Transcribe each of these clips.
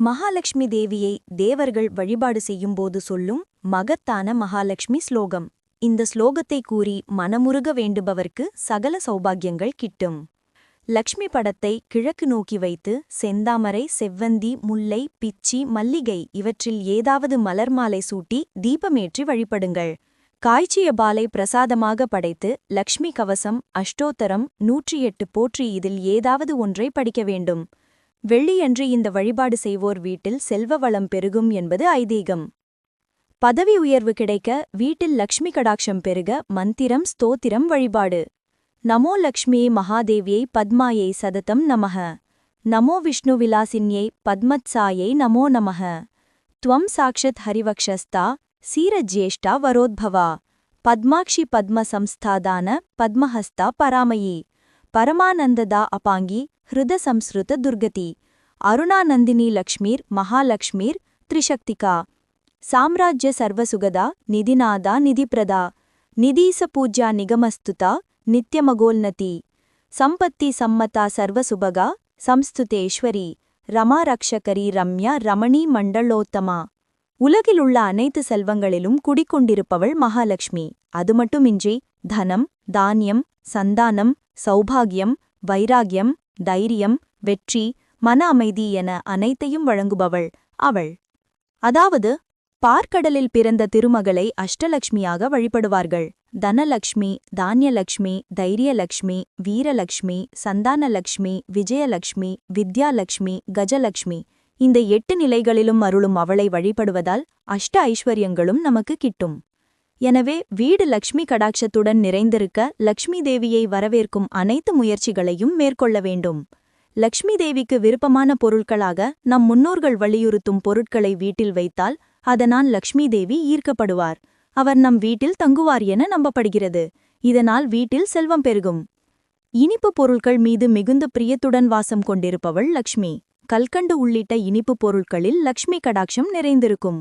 மகாலட்சுமி தேவியை தேவர்கள் வழிபாடு செய்யும்போது சொல்லும் மகத்தான மகாலட்சுமி ஸ்லோகம். இந்த ஸ்லோகத்தை கூறி மனமுருக வேண்டுபவர்க்கு சகல சௌபாக்கியங்கள் கிட்டும். லக்ஷ்மி படத்தை கிழக்கு நோக்கி வைத்து செந்தாமரை செவ்வந்தி முல்லை பிச்சி மல்லிகை இவற்றில் ஏதாவது மலர் மாலை சூட்டி தீபமேற்றி வழிபடுங்கள். காய்ச்சிய பாலை பிரசாதமாக படைத்து லக்ஷ்மி கவசம் அஷ்டோத்தரம் நூற்றி எட்டு போற்றி இதில் ஏதாவது ஒன்றை படிக்க வேண்டும். வெள்ளியன்று இந்த வழிபாடு செய்வோர் வீட்டில் செல்வ வளம் பெருகும் என்பது ஐதீகம். பதவி உயர்வு கிடைக்க வீட்டில் லக்ஷ்மி கடாட்சம் பெருக மந்திரம் ஸ்தோத்திரம் வழிபாடு. நமோ லக்ஷ்மியை மகாதேவியை பத்மாயை சததம் நமக. நமோ விஷ்ணு விலாசின்யை பத்மத்சாயை நமோ நமக. துவம் சாக்ஷத் ஹரிவக்ஷஸ்தா சீரஜ்யேஷ்டா வரோத்பவா. பத்மாக்ஷி பத்ம சம்ஸ்தாதான பத்மஹஸ்தா பராமயி. பரமானந்ததா அபாங்கி ஹிருத சம்ஸ்ருத துர்கதி. அருணாநந்தினி லக்ஷ்மீர் மகாலக்ஷ்மீர் த்ரிசக்திகா. சாம்ராஜ்ய சர்வசுகதா நிதிநாதா நிதிப்பிரதா. நிதீச பூஜ்யா நிகமஸ்துதா நித்யமகோல்நதி. சம்பத்தி சம்மதா சர்வசுபகா சம்ஸ்துதேஸ்வரி ரமா ரக்ஷகரி ரம்யா ரமணி மண்டலோத்தமா. உலகிலுள்ள அனைத்து செல்வங்களிலும் குடிக்கொண்டிருப்பவள் மகாலட்சுமி அதுமட்டுமின்றி தனம் தானியம் சந்தானம் சௌபாகியம் வைராகியம் தைரியம் வெற்றி மன அமைதி என அனைத்தையும் வழங்குபவள் அவள். அதாவது பார்க்கடலில் பிறந்த திருமகளை அஷ்டலக்ஷ்மியாக வழிபடுவார்கள். தனலக்ஷ்மி தானியலக்ஷ்மி தைரியலக்ஷ்மி வீரலக்ஷ்மி சந்தானலக்ஷ்மி விஜயலக்ஷ்மி வித்யாலக்ஷ்மி கஜலக்ஷ்மி. இந்த எட்டு நிலைகளிலும் அருளும் அவளை வழிபடுவதால் அஷ்ட ஐஸ்வர்யங்களும் நமக்கு கிட்டும். எனவே வீடு லக்ஷ்மி கடாட்சத்துடன் நிறைந்திருக்க லக்ஷ்மி தேவியை வரவேற்கும் அனைத்து முயற்சிகளையும் மேற்கொள்ள வேண்டும். லக்ஷ்மி தேவிக்கு விருப்பமான பொருட்களாக நம் முன்னோர்கள் வலியுறுத்தும் பொருட்களை வீட்டில் வைத்தால் அதனால் லக்ஷ்மி தேவி ஈர்க்கப்படுவார். அவர் நம் வீட்டில் தங்குவார் என நம்பப்படுகிறது. இதனால் வீட்டில் செல்வம் பெருகும். இனிப்பு பொருட்கள் மீது மிகுந்த பிரியத்துடன் வாசம் கொண்டிருப்பவள் லக்ஷ்மி. கல்கண்டு உள்ளிட்ட இனிப்பு பொருட்களில் லக்ஷ்மி கடாட்சம் நிறைந்திருக்கும்.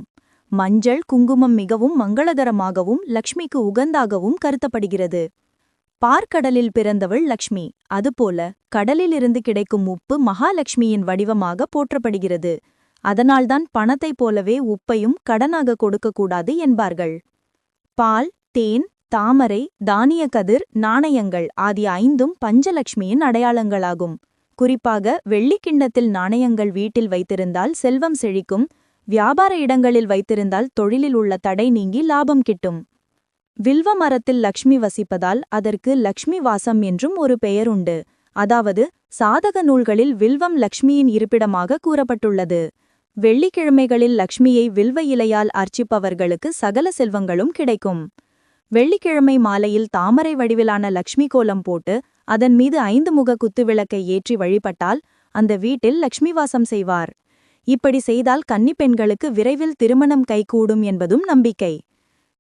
மஞ்சள் குங்குமம் மிகவும் மங்களகரமாகவும் லக்ஷ்மிக்கு உகந்தாகவும் கருத்தப்படுகிறது. பார்க்கடலில் பிறந்தவள் லக்ஷ்மி. அதுபோல கடலிலிருந்து கிடைக்கும் உப்பு மகாலட்சுமியின் வடிவமாக போற்றப்படுகிறது. அதனால்தான் பணத்தைப் போலவே உப்பையும் கடனாக கொடுக்கக்கூடாது என்பார்கள். பால் தேன் தாமரை தானிய கதிர் நாணயங்கள் ஆகிய ஐந்தும் பஞ்சலட்சுமியின் அடையாளங்களாகும். குறிப்பாக வெள்ளிக்கிண்ணத்தில் நாணயங்கள் வீட்டில் வைத்திருந்தால் செல்வம் செழிக்கும் வியாபார இடங்களில் வைத்திருந்தால் தொழிலில் உள்ள தடை நீங்கி லாபம் கிட்டும். வில்வ மரத்தில் லக்ஷ்மி வசிப்பதால் அதற்கு லக்ஷ்மி வாசம் என்றும் ஒரு பெயர் உண்டு. அதாவது சாதக நூல்களில் வில்வம் லக்ஷ்மியின் இருப்பிடமாக கூறப்பட்டுள்ளது. வெள்ளிக்கிழமைகளில் லக்ஷ்மியை வில்வ இலையால் அர்ச்சிப்பவர்களுக்கு சகல செல்வங்களும் கிடைக்கும். வெள்ளிக்கிழமை மாலையில் தாமரை வடிவிலான லக்ஷ்மி கோலம் போட்டு அதன் மீது ஐந்து முக குத்துவிளக்கை ஏற்றி வழிபட்டால் அந்த வீட்டில் லக்ஷ்மி வாசம் செய்வார். இப்படி செய்தால் கன்னிப் பெண்களுக்கு விரைவில் திருமணம் கைகூடும் என்பதும் நம்பிக்கை.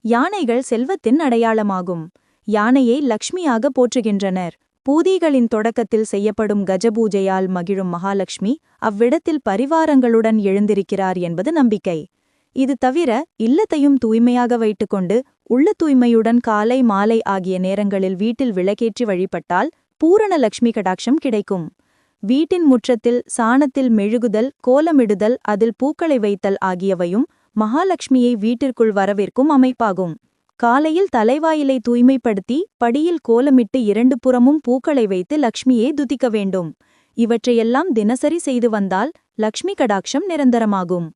யானைகள் செல்வத்தின் அடையாளமாகும். யானையை லக்ஷ்மியாக போற்றுகின்றனர். பூதிகளின் தொடக்கத்தில் செய்யப்படும் கஜபூஜையால் மகிழும் மகாலட்சுமி அவ்விடத்தில் பரிவாரங்களுடன் எழுந்திருக்கிறார் என்பது நம்பிக்கை. இது தவிர இல்லத்தையும் தூய்மையாக வைத்துக்கொண்டு உள்ள தூய்மையுடன் காலை மாலை ஆகிய நேரங்களில் வீட்டில் விளக்கேற்றி வழிபட்டால் பூரண லக்ஷ்மி கடாட்சம் கிடைக்கும். வீட்டின் முற்றத்தில் சாணத்தில் மெழுகுதல் கோலமிடுதல் அதில் பூக்களை வைத்தல் ஆகியவையும் மகாலட்சுமியை வீட்டிற்குள் வரவேற்கும் அமைப்பாகும். காலையில் தலைவாயிலை தூய்மைப்படுத்தி படியில் கோலமிட்டு இரண்டு புறமும் பூக்களை வைத்து லக்ஷ்மியை துதிக்க வேண்டும். இவற்றையெல்லாம் தினசரி செய்து வந்தால் லக்ஷ்மி கடாட்சம் நிரந்தரமாகும்.